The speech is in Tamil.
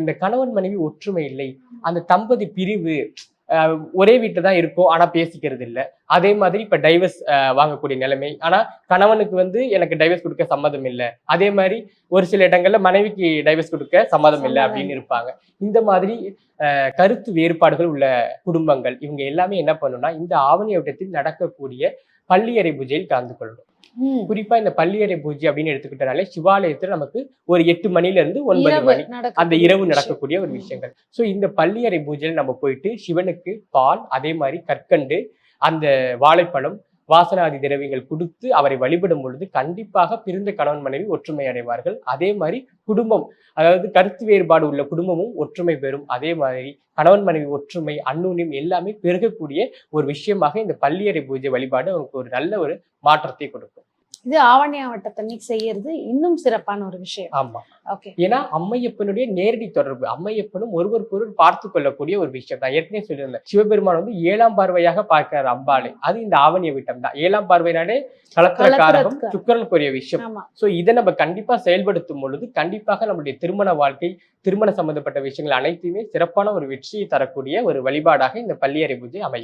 இந்த கணவன் மனைவி ஒற்றுமை இல்லை. அந்த தம்பதி பிரிவு ஒரே வீட்டில் தான் இருக்கும் ஆனா பேசிக்கிறது இல்லை. அதே மாதிரி இப்ப டைவர்ஸ் வாங்கக்கூடிய நிலைமை. ஆனா கணவனுக்கு வந்து எனக்கு டைவர்ஸ் கொடுக்க சம்மதம் இல்லை. அதே மாதிரி ஒரு சில இடங்கள்ல மனைவிக்கு டைவர்ஸ் கொடுக்க சம்மதம் இல்லை அப்படின்னு இருப்பாங்க. இந்த மாதிரி கருத்து வேறுபாடுகள் உள்ள குடும்பங்கள் இவங்க எல்லாமே என்ன பண்ணணும்னா இந்த ஆவணி வட்டத்தில் நடக்கக்கூடிய பள்ளியறை பூஜையில் கலந்து கொள்ளணும். குறிப்பா இந்த பள்ளியறை பூஜை அப்படின்னு எடுத்துக்கிட்டனாலே சிவாலயத்துல நமக்கு ஒரு எட்டு மணில இருந்து ஒன்பது மணி அந்த இரவு. நடக்கக்கூடிய ஒரு விஷயங்கள். சோ இந்த பள்ளியறை பூஜையில் நம்ம போயிட்டு சிவனுக்கு பால் அதே மாதிரி கற்கண்டு அந்த வாழைப்பழம் வாசனாதி திரவியங்கள் கொடுத்து அவரை வழிபடும் பொழுது கண்டிப்பாக பிரிந்த கணவன் மனைவி ஒற்றுமை அடைவார்கள். அதே மாதிரி குடும்பம் அதாவது கருத்து வேறுபாடு உள்ள குடும்பமும் ஒற்றுமை பெறும். அதே மாதிரி கணவன் மனைவி ஒற்றுமை அந்நுண்ணியம் எல்லாமே பெருகக்கூடிய ஒரு விஷயமாக இந்த பள்ளியறை பூஜை வழிபாடு அவங்களுக்கு ஒரு நல்ல ஒரு மாற்றத்தை கொடுக்கும். இது ஆவணியா வட்டத்தன்னைக்கு செய்யறது இன்னும் சிறப்பான ஒரு விஷயம். ஆமா. ஓகே ஏன்னா அம்மையப்பனுடைய நேரடி தொடர்பு அம்மையப்பனும் ஒருவருக்கொருவர் பார்த்து கொள்ளக்கூடிய ஒரு விஷயம் நான் ஏற்கனவே சொல்லியிருந்தேன் சிவபெருமான் வந்து ஏழாம் பார்வையாக பார்க்கிறார் அம்பாளை. அது இந்த ஆவணிய விட்டம் தான். ஏழாம் பார்வையினாலே கலத்திர காரகம் கலத்திரக்காரகம். சுக்கரனுக்குரிய விஷயம். சோ இதை நம்ம கண்டிப்பா செயல்படுத்தும் பொழுது கண்டிப்பாக நம்முடைய திருமண வாழ்க்கை திருமண சம்பந்தப்பட்ட விஷயங்கள் அனைத்துமே சிறப்பான ஒரு வெற்றியை தரக்கூடிய ஒரு வழிபாடாக இந்த பள்ளியறை பூஜை அமையும்.